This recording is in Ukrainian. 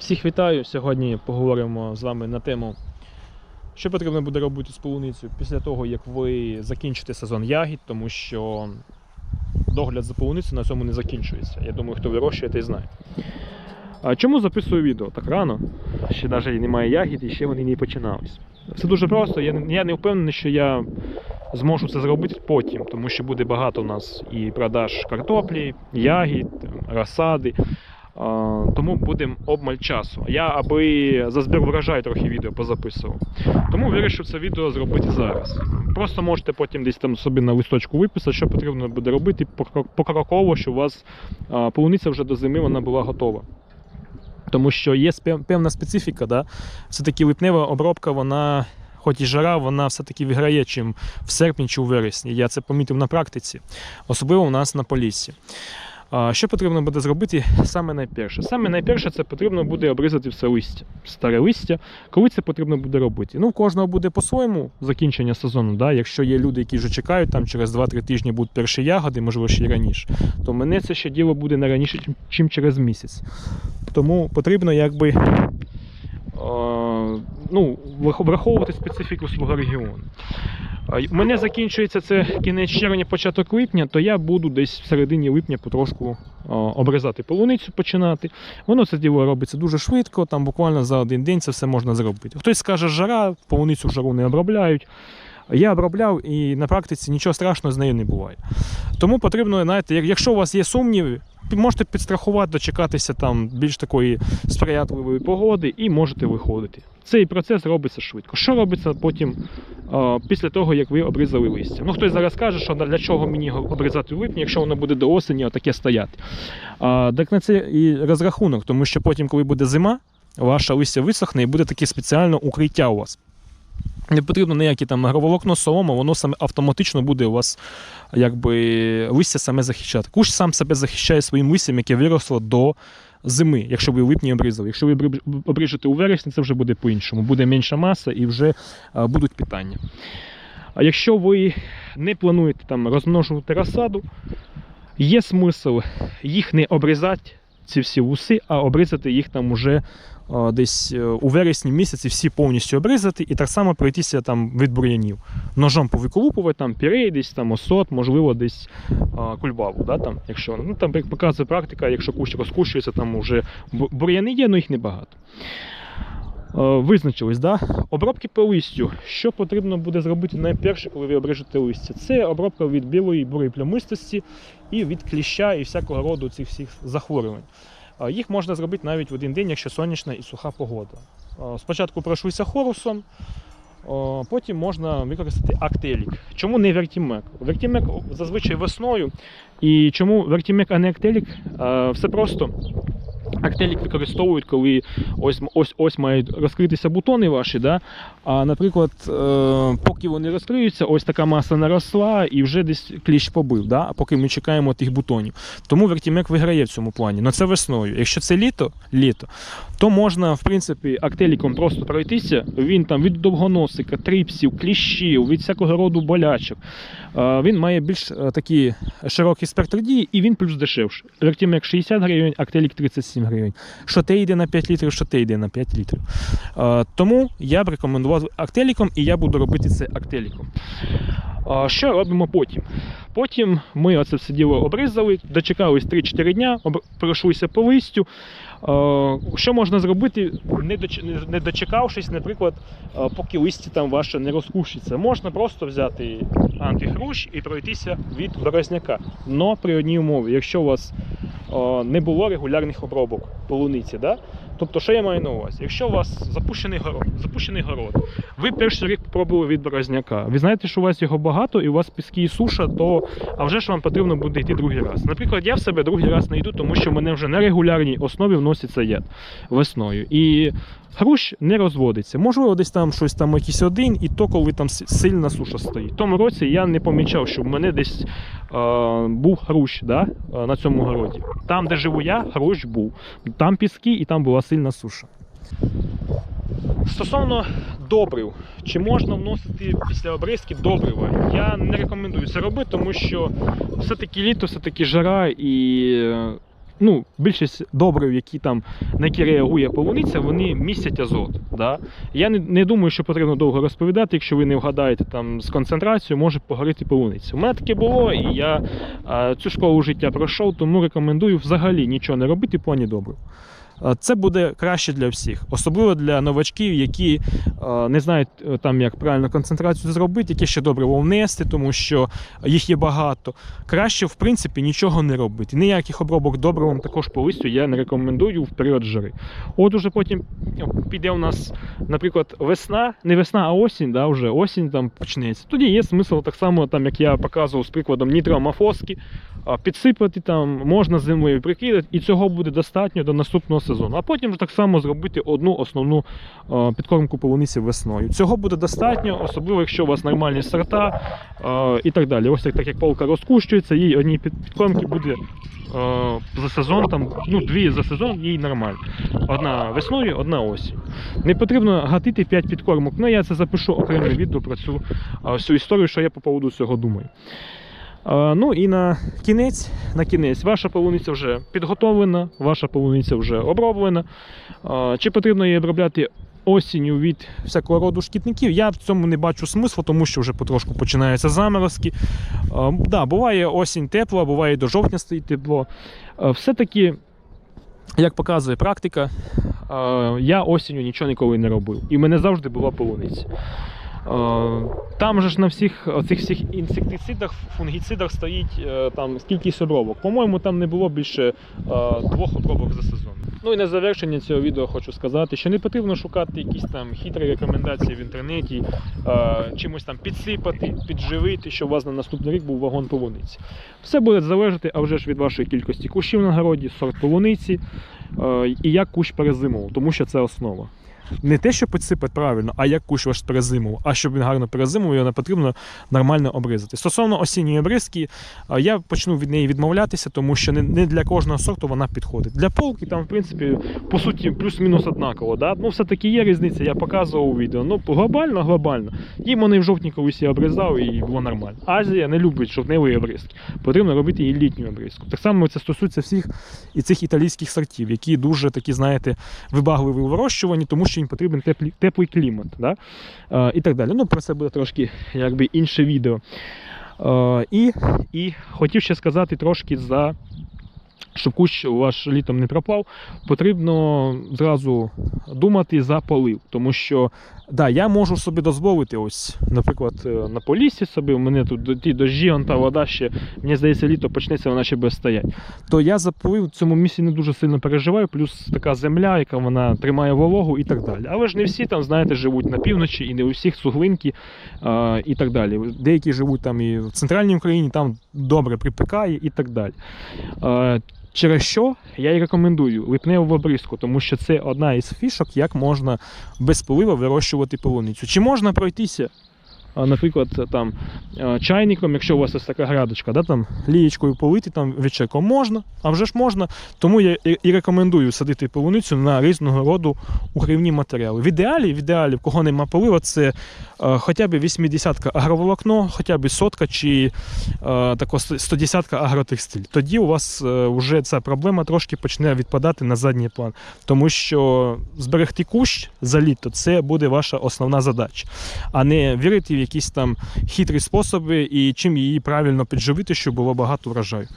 Всіх вітаю. Сьогодні поговоримо з вами на тему, що потрібно буде робити з полуницею після того, як ви закінчите сезон ягід, тому що догляд за полуницею на цьому не закінчується. Я думаю, хто вирощує, той знає. А чому записую відео так рано? Ще навіть немає ягід і ще вони не починались. Все дуже просто. Я, не- впевнений, що я зможу це зробити потім, тому що буде багато у нас і продаж картоплі, ягід, розсади. Тому будемо обмаль часу. Я аби за збір врожаю трохи відео позаписував. Тому вирішив це відео зробити зараз. Просто можете потім десь там собі на листочку виписати, що потрібно буде робити покроково, щоб у вас полуниця вже до зими вона була готова. Тому що є певна специфіка, да? все-таки липнева обробка, вона, хоч і жара, вона все-таки виграє, чим в серпні чи у вересні. Я це помітив на практиці, особливо у нас на поліссі. Що потрібно буде зробити саме найперше? Саме найперше це потрібно буде обрізати все листя, старе листя. Коли це потрібно буде робити? Ну, у кожного буде по-своєму закінчення сезону. Да? Якщо є люди, які вже чекають, там через 2-3 тижні будуть перші ягоди, можливо, ще й раніше, то мене це ще діло буде не раніше, чим через місяць. Тому потрібно якби. Ну, враховувати специфіку свого регіону. У мене закінчується це кінець червня, початок липня, то я буду десь в середині липня потрошку обрізати полуницю починати. Воно це діло робиться дуже швидко, там буквально за один день це все можна зробити. Хтось скаже, жара, полуницю в жару не обробляють. Я обробляв і на практиці нічого страшного з нею не буває. Тому потрібно, знаєте, якщо у вас є сумніви, можете підстрахувати, дочекатися там більш такої сприятливої погоди і можете виходити. Цей процес робиться швидко. Що робиться потім після того, як ви обрізали листя? Ну, хтось зараз каже, що для чого мені обрізати в липні, якщо воно буде до осені отаке стояти. Так на це і розрахунок, тому що потім, коли буде зима, ваше листя висохне і буде таке спеціальне укриття у вас. Не потрібно ніякі там агроволокно, солома, воно саме автоматично буде у вас якби листя саме захищати. Кущ сам себе захищає своїм листям, яке виросло до зими, якщо ви в липні обрізали. Якщо ви обріжете у вересні, це вже буде по-іншому. Буде менша маса і вже будуть питання. А якщо ви не плануєте там розмножувати розсаду, є смисл їх не обрізати, ці всі вуси, а обрізати їх там уже десь е, у вересні місяці всі повністю обрізати і так само пройтися там від бур'янів. Ножом повиколупувати там пірей, десь там осот, можливо, десь а, кульбабу. Да, там, якщо, ну, там, як показує практика, якщо кущ розкущується, там вже бур'яни є, але їх небагато. Е, Визначились, да? обробки по листю. Що потрібно буде зробити найперше, коли ви обрежете листя? Це обробка від білої бурої плямистості і від кліща і всякого роду цих всіх захворювань. Їх можна зробити навіть в один день, якщо сонячна і суха погода. Спочатку пройшлися хорусом, потім можна використати актелік. Чому не вертімек? Вертімек зазвичай весною. І чому вертімек, а не актелік? Все просто. Актелік використовують, коли ось ось ось мають розкритися бутони ваші. Да? А наприклад, е, поки вони розкриються, ось така маса наросла і вже десь кліщ побив, да? поки ми чекаємо тих бутонів. Тому вертімек виграє в цьому плані. Ну це весною. Якщо це літо, літо, то можна, в принципі, актеліком просто пройтися. Він там від довгоносика, трипсів, кліщів, від всякого роду болячок. Е, Він має більш е, такий широкий спектр дії і він плюс дешевший. Вертімек 60 гривень, актелік 37 гривень. Що те йде на 5 літрів, що те йде на 5 літрів. Тому я б рекомендував актеліком і я буду робити це актеліком. Що робимо потім? Потім ми оце все діло обрізали, дочекались 3-4 дня, пройшлися по листю. Що можна зробити, не доч- не- не дочекавшись, наприклад, поки листя там ваше не розкушиться? Можна просто взяти антихрущ і пройтися від березняка. Но при одній умові, якщо у вас не було регулярних обробок полуниці, да? Тобто, що я маю на увазі? Якщо у вас запущений город, запущений город, ви перший рік попробували від березняка, ви знаєте, що у вас його багато і у вас піски і суша, то а вже ж вам потрібно буде йти другий раз. Наприклад, я в себе другий раз не йду, тому що в мене вже на регулярній основі вноситься яд весною. І груш не розводиться. Можливо, десь там щось там якийсь один, і то, коли там сильна суша стоїть. В тому році я не помічав, що в мене десь е, був груш да, е, на цьому городі. Там, де живу я, груш був. Там піски і там була сильна суша. Стосовно добрив, чи можна вносити після обрізки добрива? Я не рекомендую це робити, тому що все-таки літо, все-таки жара і е, ну, більшість добрив, які там, на які реагує полуниця, вони містять азот. Да? Я не, не думаю, що потрібно довго розповідати, якщо ви не вгадаєте там з концентрацією, може погоріти полуниця. У мене таке було, і я а, цю школу життя пройшов, тому рекомендую взагалі нічого не робити в плані добрив. А, Це буде краще для всіх, особливо для новачків, які е, не знають е, там, як правильно концентрацію зробити, які ще добре внести, тому що їх є багато. Краще, в принципі, нічого не робити. Ніяких обробок добривом також по листю я не рекомендую в період жари. От уже потім піде у нас, наприклад, весна, не весна, а осінь, да, вже осінь там почнеться. Тоді є смисл так само, там, як я показував з прикладом нітроамофоски, а, підсипати там, можна землею прикидати, і цього буде достатньо до наступного сезону. А потім вже так само зробити одну основну підкормку полуниці весною. Цього буде достатньо, особливо якщо у вас нормальні сорта і так далі. Ось так, як полка розкущується, їй одній під- підкормки буде за сезон, там, ну, дві за сезон, їй нормально. Одна весною, одна осінь. Не потрібно гатити 5 підкормок. Ну, я це запишу окреме відео про цю всю історію, що я по поводу цього думаю. Ну і на кінець, на кінець, ваша полуниця вже підготовлена, ваша полуниця вже оброблена. Чи потрібно її обробляти осінню від всякого роду шкідників? Я в цьому не бачу смислу, тому що вже потрошку починаються заморозки. Да, буває осінь тепла, буває до жовтня стоїть тепло. Все-таки, як показує практика, я осінню нічого ніколи не робив. І в мене завжди була полуниця. Е, Там же ж на всіх цих всіх інсектицидах, фунгіцидах стоїть е, там кількість обробок. По-моєму, там не було більше е, двох обробок за сезон. Ну і на завершення цього відео хочу сказати, що не потрібно шукати якісь там хитрі рекомендації в інтернеті, чимось там підсипати, підживити, щоб у вас на наступний рік був вагон полуниці. Все буде залежати, а вже ж від вашої кількості кущів на городі, сорт полуниці і як кущ перезимував, тому що це основа не те, що підсипати правильно, а як кущ ваш перезимував. А щоб він гарно перезимував, його потрібно нормально обрізати. Стосовно осінньої обрізки, я почну від неї відмовлятися, тому що не, для кожного сорту вона підходить. Для полки там, в принципі, по суті, плюс-мінус однаково. Да? Ну, все-таки є різниця, я показував у відео. Ну, глобально, глобально. Їм вони в жовтні колись обрізав і було нормально. Азія не любить жовтневої обрізки. Потрібно робити її літню обрізку. Так само це стосується всіх і цих італійських сортів, які дуже такі, знаєте, вибагливі у вирощуванні, тому що їм потрібен теплий, теплий клімат. Да? Е, і так далі. Ну, про це буде трошки якби, інше відео. Е, і, і хотів ще сказати трошки за. Щоб кущ ваш літом не пропав, потрібно зразу думати за полив. Тому що да, я можу собі дозволити, ось, наприклад, е, на полісі собі, у мене тут ті дощі, он та вода ще, мені здається, літо почнеться, вона ще буде стояти. То я за полив в цьому місці не дуже сильно переживаю, плюс така земля, яка вона тримає вологу і так далі. Але ж не всі там, знаєте, живуть на півночі і не у всіх суглинки а, і так далі. Деякі живуть там і в центральній Україні, там добре припікає і так далі. Через що я і рекомендую липневу обрізку, тому що це одна із фішок, як можна без полива вирощувати полуницю. Чи можна пройтися, наприклад, там чайником, якщо у вас ось така грядочка, да, там лієчкою полити там вечірком можна, а вже ж можна. Тому я і рекомендую садити полуницю на різного роду укривні матеріали. В ідеалі, в ідеалі, в кого нема полива, це е, хоча б 80-ка агроволокно, хоча б сотка чи е, тако 110-ка агротекстиль. Тоді у вас е, вже ця проблема трошки почне відпадати на задній план. Тому що зберегти кущ за літо це буде ваша основна задача, а не вірити якісь там хитрі способи і чим її правильно підживити, щоб було багато врожаю.